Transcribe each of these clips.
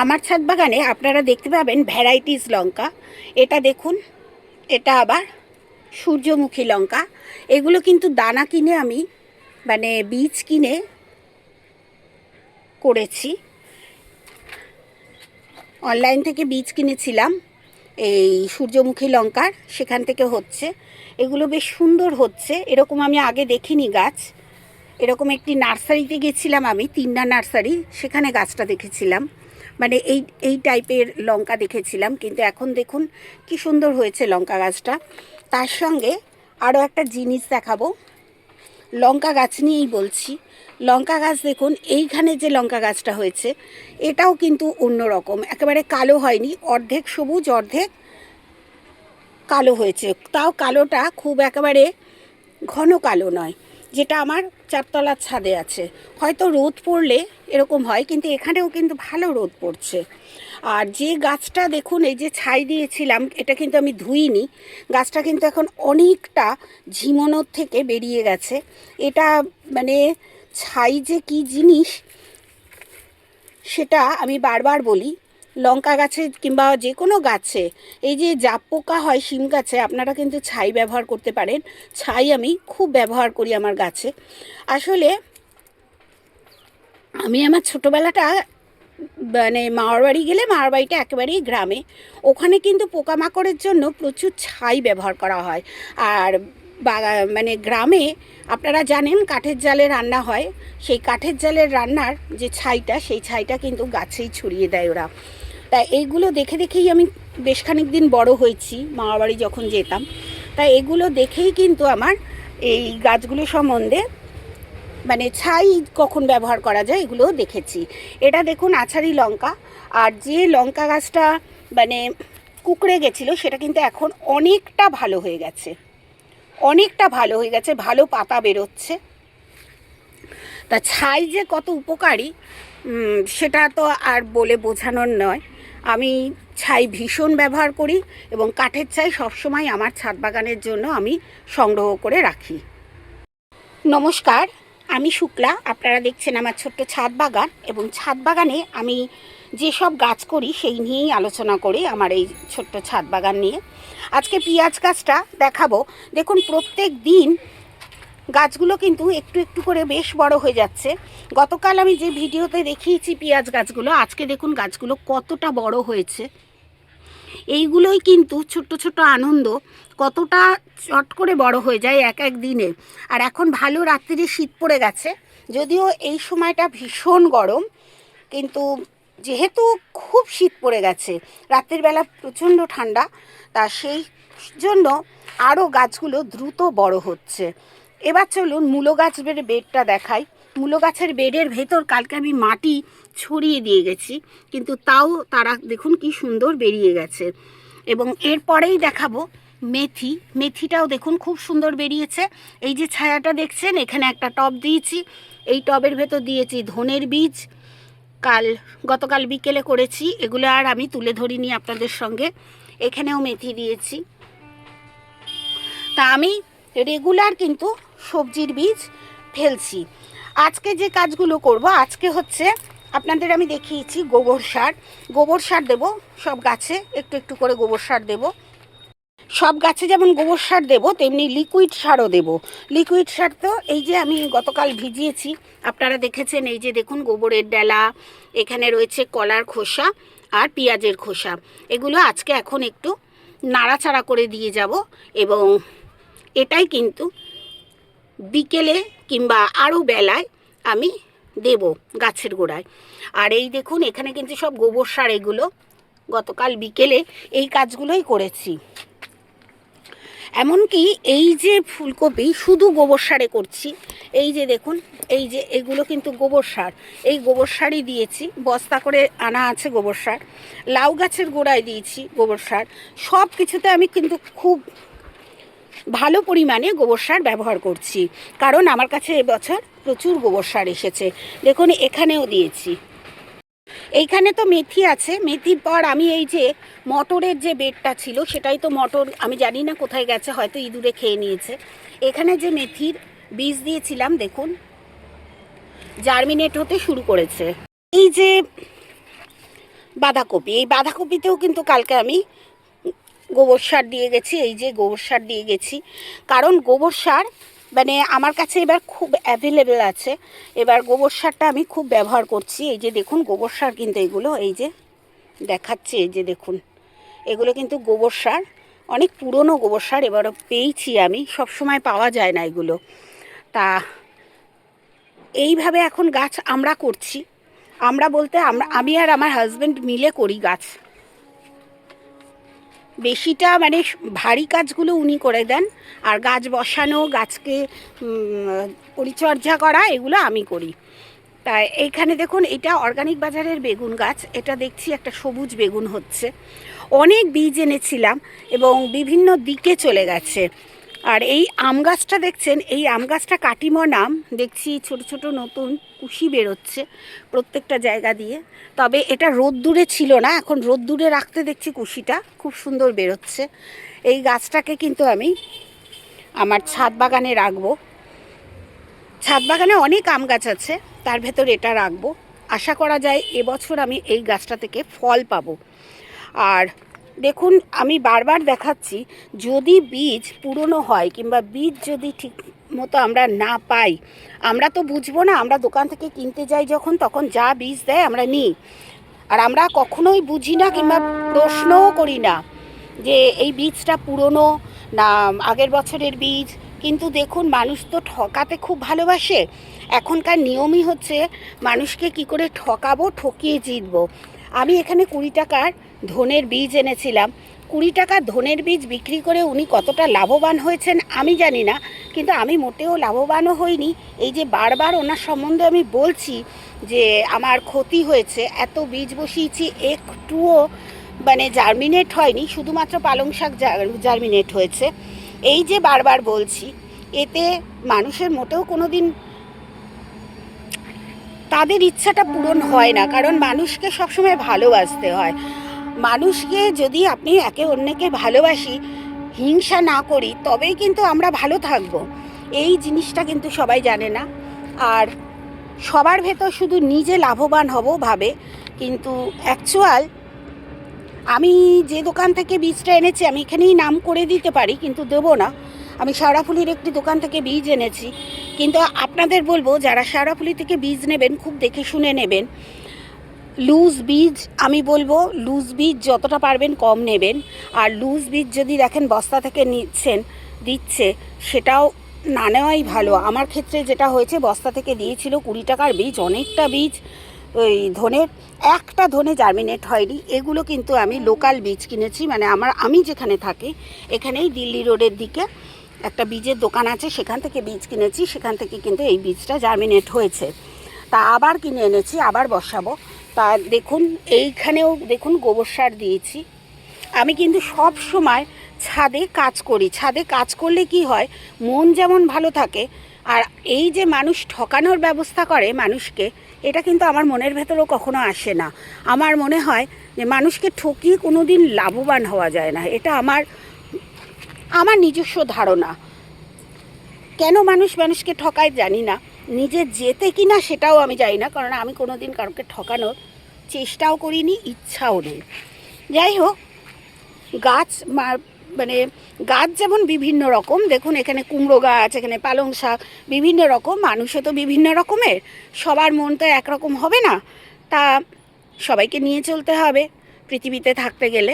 আমার ছাদ বাগানে আপনারা দেখতে পাবেন ভ্যারাইটিস লঙ্কা। এটা দেখুন, এটা আবার সূর্যমুখী লঙ্কা। এগুলো কিন্তু দানা কিনে আমি মানে বীজ কিনে করেছি। অনলাইন থেকে বীজ কিনেছিলাম, এই সূর্যমুখী লঙ্কার, সেখান থেকে হচ্ছে। এগুলো বেশ সুন্দর হচ্ছে, এরকম আমি আগে দেখিনি গাছ। এরকম একটি নার্সারিতে গেছিলাম আমি, তিনটা নার্সারি, সেখানে গাছটা দেখেছিলাম। মানে এই এই টাইপের লঙ্কা দেখেছিলাম, কিন্তু এখন দেখুন কি সুন্দর হয়েছে লঙ্কা গাছটা। তার সঙ্গে আরও একটা জিনিস দেখাবো। লঙ্কা গাছ নিয়েই বলছি। লঙ্কা গাছ দেখুন, এইখানে যে লঙ্কা গাছটা হয়েছে, এটাও কিন্তু অন্যরকম একেবারে কালো হয়নি, অর্ধেক সবুজ, অর্ধেক কালো হয়েছে। তাও কালোটা খুব একেবারে ঘন কালো নয়। যেটা আমার চারতলার ছাদে আছে। হয়তো রোদ পড়লে এরকম হয়, কিন্তু এখানেও কিন্তু ভালো রোদ পড়ছে। আর যে গাছটা দেখুন, এই যে ছাই দিয়েছিলাম, এটা কিন্তু আমি ধুইনি। গাছটা কিন্তু এখন অনেকটা ঝিমনোর থেকে বেরিয়ে গেছে। এটা মানে ছাই যে কি জিনিস, সেটা আমি বারবার বলি লঙ্কা গাছে কিংবা যে কোনো গাছে, এই যে জাপ পোকা হয় শিম গাছে, আপনারা কিন্তু ছাই ব্যবহার করতে পারেন। ছাই আমি খুব ব্যবহার করি আমার গাছে। আসলে আমি আমার ছোটোবেলাটা মানে মামার বাড়ি গেলে, মামার বাড়িটা একেবারেই গ্রামে। ওখানে কিন্তু পোকামাকড়ের জন্য প্রচুর ছাই ব্যবহার করা হয়। আর বাগা মানে গ্রামে আপনারা জানেন কাঠের জালে রান্না হয়। সেই কাঠের জালের রান্নার যে ছাইটা, সেই ছাইটা কিন্তু গাছেই ছড়িয়ে দেয় ওরা। তা এইগুলো দেখে দেখেই আমি বেশ খানিক দিন বড় হয়েছি, মামার বাড়ি যখন যেতাম। তা এগুলো দেখেই কিন্তু আমার এই গাছগুলো সম্বন্ধে মানে ছাই কখন ব্যবহার করা যায় এগুলো দেখেছি। এটা দেখুন আছাড়ি লঙ্কা, আর যে লঙ্কা গাছটা মানে কুকড়ে গেছিল সেটা কিন্তু এখন অনেকটা ভালো হয়ে গেছে। অনেকটা ভালো হয়ে গেছে, ভালো পাতা বেরোচ্ছে। তা ছাই যে কত উপকারী সেটা তো আর বলে বোঝানোর নয়। আমি ছাই ভীষণ ব্যবহার করি এবং কাঠের ছাই সবসময় আমার ছাদ বাগানের জন্য আমি সংগ্রহ করে রাখি। নমস্কার, আমি শুক্লা। আপনারা দেখছেন আমার ছোট্ট ছাদ বাগান এবং ছাদ বাগানে আমি যেসব গাছ করি সেই নিয়েই আলোচনা করি আমার এই ছোট্ট ছাদ বাগান নিয়ে। আজকে পেঁয়াজ গাছটা দেখাবো। দেখুন, প্রত্যেক দিন গাছগুলো কিন্তু একটু একটু করে বেশ বড় হয়ে যাচ্ছে। গতকাল আমি যে ভিডিওতে দেখিয়েছি পেঁয়াজ গাছগুলো, আজকে দেখুন গাছগুলো কতটা বড় হয়েছে। এইগুলোই কিন্তু ছোট্ট ছোট্ট আনন্দ, কতটা চট করে বড় হয়ে যায় এক এক দিনে। আর এখন ভালো রাত্রিরে শীত পড়ে গেছে, যদিও এই সময়টা ভীষণ গরম, কিন্তু যেহেতু খুব শীত পড়ে গেছে, রাত্রির বেলা প্রচণ্ড ঠান্ডা, তা সেই জন্য আরও গাছগুলো দ্রুত বড় হচ্ছে। এবার চলুন মূলো গাছের বেডটা দেখাই। মূলো গাছের বেডের ভেতর কালকে আমি মাটি ছড়িয়ে দিয়ে গেছি, কিন্তু তাও তারা দেখুন কি সুন্দর বেরিয়ে গেছে। এবং এরপরেই দেখাবো মেথি। মেথিটাও দেখুন খুব সুন্দর বেরিয়েছে। এই যে ছায়াটা দেখছেন, এখানে একটা টব দিয়েছি। এই টবের ভেতর দিয়েছি ধনের বীজ। কাল, গতকাল বিকেলে করেছি। এগুলো আর আমি তুলে ধরিনি আপনাদের সঙ্গে। এখানেও মেথি দিয়েছি। তা আমি রেগুলার কিন্তু সবজির বীজ ফেলছি। আজকে যে কাজগুলো করব, আজকে হচ্ছে আপনাদের আমি দেখিয়েছি গোবর সার। গোবর সার দেবো সব গাছে, একটু একটু করে গোবর সার দেবো। সব গাছে যেমন গোবর সার দেবো, তেমনি লিকুইড সারও দেবো। লিকুইড সার তো এই যে আমি গতকাল ভিজিয়েছি, আপনারা দেখেছেন এই যে দেখুন গোবরের ডালা, এখানে রয়েছে কলার খোসা আর পেঁয়াজের খোসা। এগুলো আজকে এখন একটু নাড়াচাড়া করে দিয়ে যাব এবং এটাই কিন্তু বিকেলে কিংবা আরও বেলায় আমি দেব গাছের গোড়ায়। আর এই দেখুন, এখানে কিন্তু সব গোবর সার এগুলো। গতকাল বিকেলে এই কাজগুলোই করেছি। এমনকি এই যে ফুলকপি, শুধু গোবর সারে করছি। এই যে দেখুন, এই যে এগুলো কিন্তু গোবর সার। এই গোবর সারই দিয়েছি। বস্তা করে আনা আছে গোবর সার। লাউ গাছের গোড়ায় দিয়েছি গোবর সার। সব কিছুতে আমি কিন্তু খুব ভালো পরিমাণে গোবর সার ব্যবহার করছি। কারণ আমার কাছে এবছর প্রচুর গোবর সার এসেছে। দেখুন, এখানেও দিয়েছি। এইখানে তো মেথি আছে। মেথির পর আমি এই যে মটরের যে বেডটা ছিল, সেটাই তো মটর, আমি জানি না কোথায় গেছে, হয়তো ইঁদুরে খেয়ে নিয়েছে। এখানে যে মেথির বীজ দিয়েছিলাম, দেখুন, জার্মিনেট হতে শুরু করেছে। এই যে বাঁধাকপি, এই বাঁধাকপিতেও কিন্তু কালকে আমি গোবর সার দিয়ে গেছি, এই যে গোবর সার দিয়ে গেছি। কারণ গোবর সার মানে আমার কাছে এবার খুব অ্যাভেলেবেল আছে। এবার গোবর সারটা আমি খুব ব্যবহার করছি। এই যে দেখুন, গোবর সার কিন্তু এগুলো, এই যে দেখাচ্ছি, এই যে দেখুন। এগুলো কিন্তু গোবর সার, অনেক পুরনো গোবর সার এবারও পেয়েছি আমি সব সময় পাওয়া যায় না এগুলো। তা এইভাবে এখন গাছ আমরা করছি। আমরা বলতে, আমরা, আমি আর আমার হাজব্যান্ড মিলে করি গাছ। বেশিটা মানে ভারী কাজগুলো উনি করে দেন। আর গাছ বসানো, গাছকে পরিচর্যা করা, এগুলো আমি করি। তাই এইখানে দেখুন, এটা অর্গানিক বাজারের বেগুন গাছ। এটা দেখছি একটা সবুজ বেগুন হচ্ছে। অনেক বীজ এনেছিলাম এবং বিভিন্ন দিকে চলে গেছে। আর এই আম গাছটা দেখছেন, এই আম গাছটা কাটিমর নাম। দেখছি ছোট ছোট নতুন কুশি বেরোচ্ছে প্রত্যেকটা জায়গা দিয়ে। তবে এটা রোদ্দুরে ছিল না, এখন রোদ্দুরে রাখতে দেখছি কুশিটা, খুব সুন্দর বেরোচ্ছে। এই গাছটাকে কিন্তু আমি আমার ছাদ বাগানে রাখব। ছাদ বাগানে অনেক আম গাছ আছে, তার ভেতর এটা রাখব। আশা করা যায় এবছর আমি এই গাছটা থেকে ফল পাবো। আর দেখুন, আমি বারবার দেখাচ্ছি, যদি বীজ পুরনো হয় কিংবা বীজ যদি ঠিক মতো আমরা না পাই, আমরা তো বুঝব না, আমরা দোকান থেকে কিনতে যাই যখন, তখন যা বীজ দেয় আমরা নিই। আর আমরা কখনোই বুঝি না কিংবা প্রশ্নও করি না যে এই বীজটা পুরনো না, আগের বছরের বীজ। কিন্তু দেখুন, মানুষ তো ঠকাতে খুব ভালোবাসে। এখনকার নিয়মই হচ্ছে, মানুষকে কি করে ঠকাবো, ঠকিয়ে জিতবো। আমি এখানে কুড়ি টাকার ধনের বীজ এনেছিলাম। কুড়ি টাকা ধনের বীজ বিক্রি করে উনি কতটা লাভবান হয়েছেন আমি জানি না, কিন্তু আমি মোটেও লাভবানও হইনি। এই যে বারবার ওনার সম্বন্ধে আমি বলছি যে আমার ক্ষতি হয়েছে, এত বীজ বসিয়েছি, একটুও মানে জার্মিনেট হয়নি, শুধুমাত্র পালং শাক জার্মিনেট হয়েছে। এই যে বারবার বলছি, এতে মানুষের মোটেও কোনো দিন তাদের ইচ্ছাটা পূরণ হয় না, কারণ মানুষকে সবসময় ভালোবাসতে হয়। মানুষকে যদি আপনি একে অন্যকে ভালোবাসি, হিংসা না করি, তবেই কিন্তু আমরা ভালো থাকব। এই জিনিসটা কিন্তু সবাই জানে না। আর সবার ভেতর শুধু নিজে লাভবান হব ভাবে, কিন্তু অ্যাকচুয়াল আমি যে দোকান থেকে বীজটা এনেছি, আমি এখানেই নাম করে দিতে পারি, কিন্তু দেবো না। আমি শেওড়াফুলির একটি দোকান থেকে বীজ এনেছি। কিন্তু আপনাদের বলব, যারা শেওড়াফুলি থেকে বীজ নেবেন, খুব দেখে শুনে নেবেন। লুজ বীজ আমি বলব লুজ বীজ যতটা পারবেন কম নেবেন। আর লুজ বীজ যদি দেখেন বস্তা থেকে নিচ্ছেন, দিচ্ছে, সেটাও না নেওয়াই ভালো। আমার ক্ষেত্রে যেটা হয়েছে, বস্তা থেকে দিয়েছিল কুড়ি টাকার বীজ অনেকটা বীজ ওই ধনের একটা ধনে জার্মিনেট হয়নি। এগুলো কিন্তু আমি লোকাল বীজ কিনেছি মানে আমার, আমি যেখানে থাকি, এখানেই দিল্লি রোডের দিকে একটা বীজের দোকান আছে, সেখান থেকে বীজ কিনেছি, সেখান থেকে কিন্তু এই বীজটা জার্মিনেট হয়েছে। তা আবার কিনে এনেছি, আবার বসাবো। তা দেখুন, এইখানেও দেখুন গোবর সার দিয়েছি। আমি কিন্তু সব সময় ছাদে কাজ করি। ছাদে কাজ করলে কি হয়, মন যেমন ভালো থাকে, আর এই যে মানুষ ঠকানোর ব্যবস্থা করে মানুষকে, এটা কিন্তু আমার মনের ভেতরেও কখনো আসে না। আমার মনে হয় যে মানুষকে ঠকিয়ে কোনো দিন লাভবান হওয়া যায় না। এটা আমার আমার নিজস্ব ধারণা। কেন মানুষ মানুষকে ঠকায় জানি না। নিজে যেতে কি না সেটাও আমি জানি না, কারণ আমি কোনো দিন কারোকে ঠকানোর চেষ্টাও করিনি, ইচ্ছাও নেই। যাই হোক, গাছ মানে গাছ যেমন বিভিন্ন রকম, দেখুন এখানে কুমড়ো গাছ, এখানে পালং শাক, বিভিন্ন রকম, মানুষও তো বিভিন্ন রকমের, সবার মন তো একরকম হবে না, তা সবাইকে নিয়ে চলতে হবে, পৃথিবীতে থাকতে গেলে।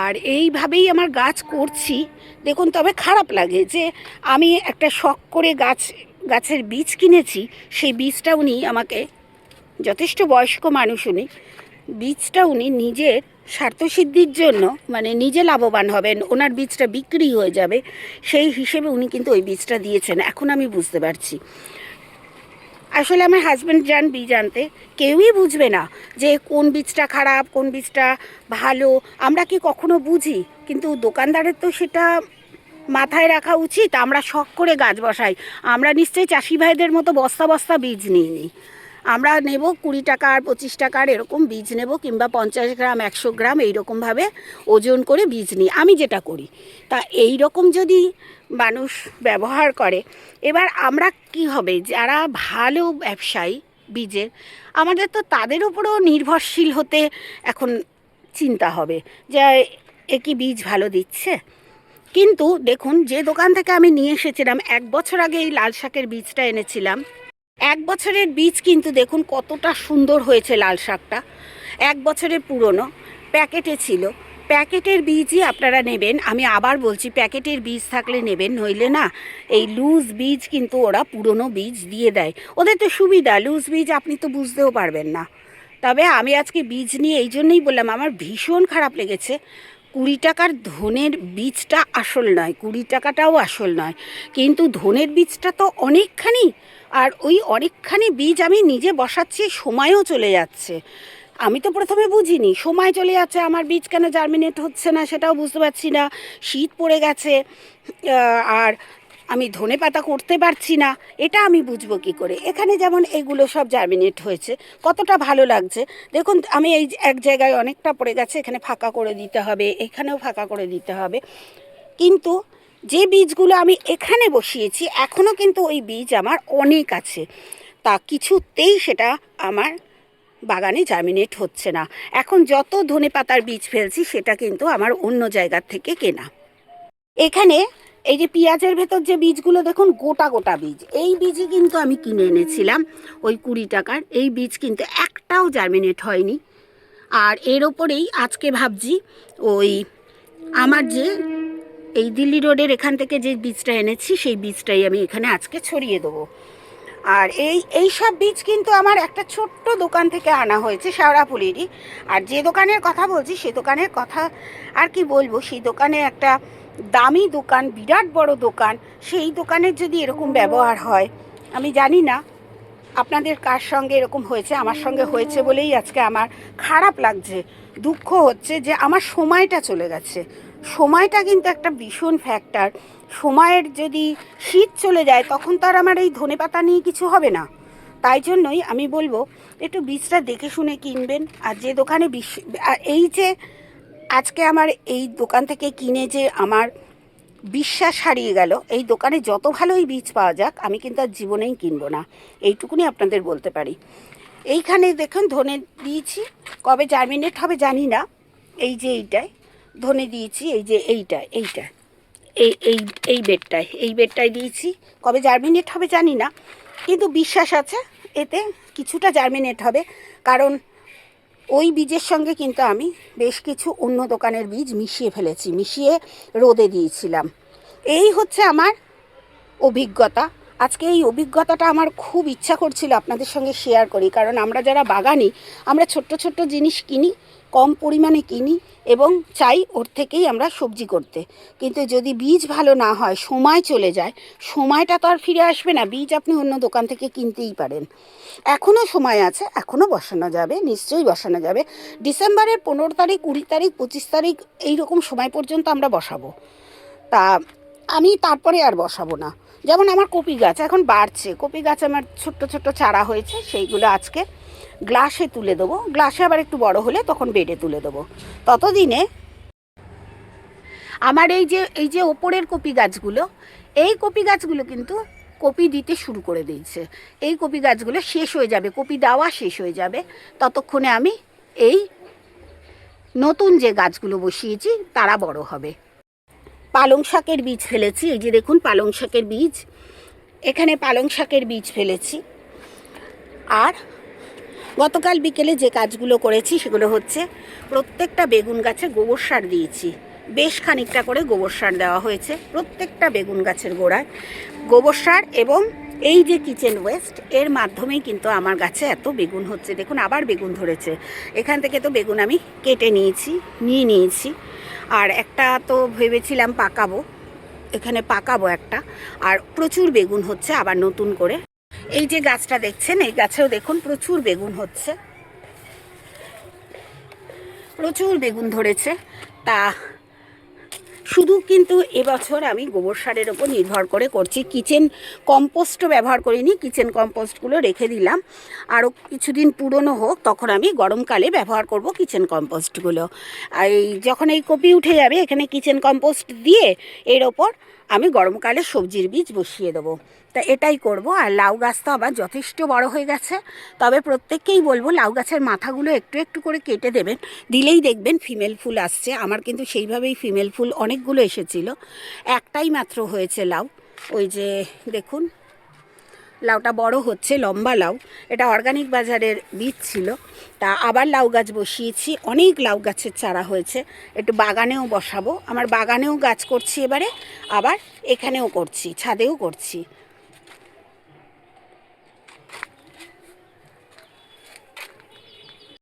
আর এইভাবেই আমার গাছ করছি, দেখুন তবে খারাপ লাগে যে আমি একটা শখ করে গাছ গাছের বীজ কিনেছি, সেই বীজটা উনি আমাকে, যথেষ্ট বয়স্ক মানুষ উনি, বীজটা উনি নিজের স্বার্থসিদ্ধির জন্য মানে নিজে লাভবান হবেন, ওনার বীজটা বিক্রি হয়ে যাবে, সেই হিসেবে উনি কিন্তু ওই বীজটা দিয়েছেন, এখন আমি বুঝতে পারছি। আসলে আমার হাজব্যান্ড যান বীজ আনতে, কেউই বুঝবে না যে কোন বীজটা খারাপ, কোন বীজটা ভালো, আমরা কি কখনো বুঝি? কিন্তু দোকানদারের তো সেটা মাথায় রাখা উচিত, আমরা শখ করে গাছ বসাই। আমরা নিশ্চয়ই চাষি ভাইদের মতো বস্তা বস্তা বীজ নিই নি আমরা নেব কুড়ি টাকার পঁচিশ টাকার এরকম বীজ নেব কিংবা পঞ্চাশ গ্রাম, একশো গ্রাম এইরকমভাবে ওজন করে বীজ নিই। আমি যেটা করি, তা এই রকম যদি মানুষ ব্যবহার করে, এবার আমরা কি হবে? যারা ভালো ব্যবসায়ী বীজের, আমাদের তো তাদের উপরেও নির্ভরশীল হতে এখন চিন্তা হবে যে এ কি বীজ ভালো দিচ্ছে? কিন্তু দেখুন, যে দোকান থেকে আমি নিয়ে এসেছিলাম, এক বছর আগে এই লাল শাকের বীজটা এনেছিলাম। এক বছরের বীজ কিন্তু দেখুন, কতটা সুন্দর হয়েছে লাল শাকটা। এক বছরের পুরনো, প্যাকেটে ছিল। প্যাকেটের বীজই আপনারা নেবেন। আমি আবার বলছি, প্যাকেটের বীজ থাকলে নেবেন, নইলে না, এই লুজ বীজ কিন্তু ওরা পুরনো বীজ দিয়ে দেয়। ওদের তো সুবিধা, লুজ বীজ আপনি তো বুঝতেও পারবেন না। তবে আমি আজকে বীজ নিয়ে এই জন্যই বললাম, আমার ভীষণ খারাপ লেগেছে। কুড়ি টাকার ধনের বীজটা আসল নয়, কুড়ি টাকাটাও আসল নয়। কিন্তু ধনের বীজটা তো অনেকখানি, আর ওই অনেকখানি বীজ আমি নিজে বসাচ্ছি, সময়ও চলে যাচ্ছে। আমি তো প্রথমে বুঝিনি, সময় চলে যাচ্ছে, আমার বীজ কেন জার্মিনেট হচ্ছে না সেটাও বুঝতে পারছি না, শীত পড়ে গেছে আর আমি ধনে পাতা করতে পারছি না, এটা আমি বুঝব কি করে? এখানে যেমন এগুলো সব জার্মিনেট হয়েছে, কতটা ভালো লাগছে। দেখুন, আমি এই এক জায়গায় অনেকটা পড়ে গেছে, এখানে ফাঁকা করে দিতে হবে, এখানেও ফাঁকা করে দিতে হবে। কিন্তু যে বীজগুলো আমি এখানে বসিয়েছি এখনও কিন্তু ওই বীজ আমার অনেক আছে। তা কিছুতেই সেটা আমার বাগানে জার্মিনেট হচ্ছে না। এখন যত ধনে পাতার বীজ ফেলছি, সেটা কিন্তু আমার অন্য জায়গার থেকে কেনা। এখানে এই যে পেঁয়াজের ভেতর যে বীজগুলো, দেখুন গোটা গোটা বীজ। এই বীজই কিন্তু আমি কিনে এনেছিলাম, ওই কুড়ি টাকার। এই বীজ কিন্তু একটাও জার্মিনেট হয়নি। আর এর ওপরেই আজকে ভাবছি, ওই আমার যে এই দিল্লি রোডের এখান থেকে যে বীজটা এনেছি, সেই বীজটাই আমি এখানে আজকে ছড়িয়ে দেবো। আর এই এই সব বীজ কিন্তু আমার একটা ছোট্ট দোকান থেকে আনা হয়েছে, শেওড়াফুলিরই। আর যে দোকানের কথা বলছি, সে দোকানের কথা আর কি বলব? সেই দোকানে একটা দামি দোকান, বিরাট বড় দোকান, সেই দোকানের যদি এরকম ব্যবহার হয়, আমি জানি না আপনাদের কার সঙ্গে এরকম হয়েছে, আমার সঙ্গে হয়েছে বলেই আজকে আমার খারাপ লাগছে, দুঃখ হচ্ছে যে আমার সময়টা চলে গেছে। সময়টা কিন্তু একটা ভীষণ ফ্যাক্টর সময়ের যদি শীত চলে যায়, তখন তো আর আমার এই ধনেপাতা নিয়ে কিছু হবে না। তাই জন্যই আমি বলব, একটু বীজটা দেখে শুনে কিনবেন, আর যে দোকানে বিশ, এই যে আজকে আমার এই দোকান থেকে কিনে যে আমার বিশ্বাস হারিয়ে গেল, এই দোকানে যত ভালোই বীজ পাওয়া যাক, আমি কিন্তু আর জীবনেই কিনবো না। এইটুকুনি আপনাদের বলতে পারি। এইখানে দেখুন, ধনে দিয়েছি। কবে জার্মিনেট হবে জানি না। এই যে এইটায়, ধনে দিয়েছি, এই যে এইটা এইটা এই এই এই বেডটায় এই বেডটায় দিয়েছি। কবে জার্মিনেট হবে জানি না। কিন্তু বিশ্বাস আছে, এতে কিছুটা জার্মিনেট হবে। কারণ ওই বীজের সঙ্গে কিন্তু আমি বেশ কিছু অন্য দোকানের বীজ মিশিয়ে ফেলেছি, মিশিয়ে রোদে দিয়েছিলাম। এই হচ্ছে আমার অভিজ্ঞতা। আজকে এই অভিজ্ঞতাটা আমার খুব ইচ্ছা করছিল আপনাদের সঙ্গে শেয়ার করি, কারণ আমরা যারা বাগানি, আমরা ছোট্ট ছোট্ট জিনিস কিনি কম পরিমাণে কিনি এবং চাই ওর থেকেই আমরা সবজি করতে। কিন্তু যদি বীজ ভালো না হয়, সময় চলে যায়, সময়টা তো আর ফিরে আসবে না। বীজ আপনি অন্য দোকান থেকে কিনতেই পারেন। এখনও সময় আছে এখনও বসানো যাবে, নিশ্চয়ই বসানো যাবে। ডিসেম্বরের পনেরো তারিখ, কুড়ি তারিখ, পঁচিশ তারিখ, এই রকম সময় পর্যন্ত আমরা বসাবো। তা আমি তারপরে আর বসাবো না। যেমন আমার কপি গাছ এখন বাড়ছে। কপি গাছ আমার ছোট্ট ছোট্ট চারা হয়েছে, সেইগুলো আজকে গ্লাসে তুলে দেবো। গ্লাসে আবার একটু বড় হলে তখন বেডে তুলে দেবো। ততদিনে আমার এই যে এই যে ওপরের কপি গাছগুলো, এই কপি গাছগুলো কিন্তু কপি দিতে শুরু করে দিয়েছে। এই কপি গাছগুলো শেষ হয়ে যাবে, কপি দেওয়া শেষ হয়ে যাবে। ততক্ষণে আমি এই নতুন যে গাছগুলো বসিয়েছি, তারা বড় হবে। পালং শাকের বীজ ফেলেছি, এই যে দেখুন পালং শাকের বীজ। এখানে পালং শাকের বীজ ফেলেছি। আর গতকাল বিকেলে যে কাজগুলো করেছি সেগুলো হচ্ছে প্রত্যেকটা বেগুন গাছে গোবর সার দিয়েছি। বেশ খানিকটা করে গোবর সার দেওয়া হয়েছে প্রত্যেকটা বেগুন গাছের গোড়ায়। গোবর সার এবং এই যে কিচেন ওয়েস্ট, এর মাধ্যমেই কিন্তু আমার গাছে এত বেগুন হচ্ছে। দেখুন, আবার বেগুন ধরেছে। এখান থেকে তো বেগুন আমি কেটে নিয়েছি, নিয়ে নিয়েছি। আর একটা তো ভেবেছিলাম পাকাবো, এখানে পাকাবো একটা। আর প্রচুর বেগুন হচ্ছে আবার নতুন করে। এই যে গাছটা দেখছেন, এই গাছেও দেখুন প্রচুর বেগুন হচ্ছে। প্রচুর বেগুন ধরেছে। তা শুধু কিন্তু এবছর আমি গোবর সারের ওপর নির্ভর করে করছি। কিচেন কম্পোস্টও ব্যবহার করিনি, কিচেন কম্পোস্টগুলো রেখে দিলাম। আরও কিছুদিন পুরনো হোক, তখন আমি গরমকালে ব্যবহার করব কিচেন কম্পোস্টগুলো। এই যখন এই কপি উঠে যাবে, এখানে কিচেন কম্পোস্ট দিয়ে এর ওপর আমি গরমকালে সবজির বীজ বসিয়ে দেবো। তা এটাই করব। আর লাউ গাছ তো আবার যথেষ্ট বড় হয়ে গেছে। তবে প্রত্যেককেই বলব, লাউ গাছের মাথাগুলো একটু একটু করে কেটে দেবেন। দিলেই দেখবেন ফিমেল ফুল আসছে। আমার কিন্তু সেইভাবেই ফিমেল ফুল অনেকগুলো এসেছিল। একটাই মাত্র হয়েছে লাউ। ওই যে দেখুন লাউটা বড় হচ্ছে, লম্বা লাউ। এটা অর্গানিক বাজারের বীজ ছিল। তা আবার লাউ গাছ বসিয়েছি। অনেক লাউ গাছের চারা হয়েছে। একটু বাগানেও বসাবো। আমার বাগানেও গাছ করছি এবারে। আবার এখানেও করছি, ছাদেও করছি।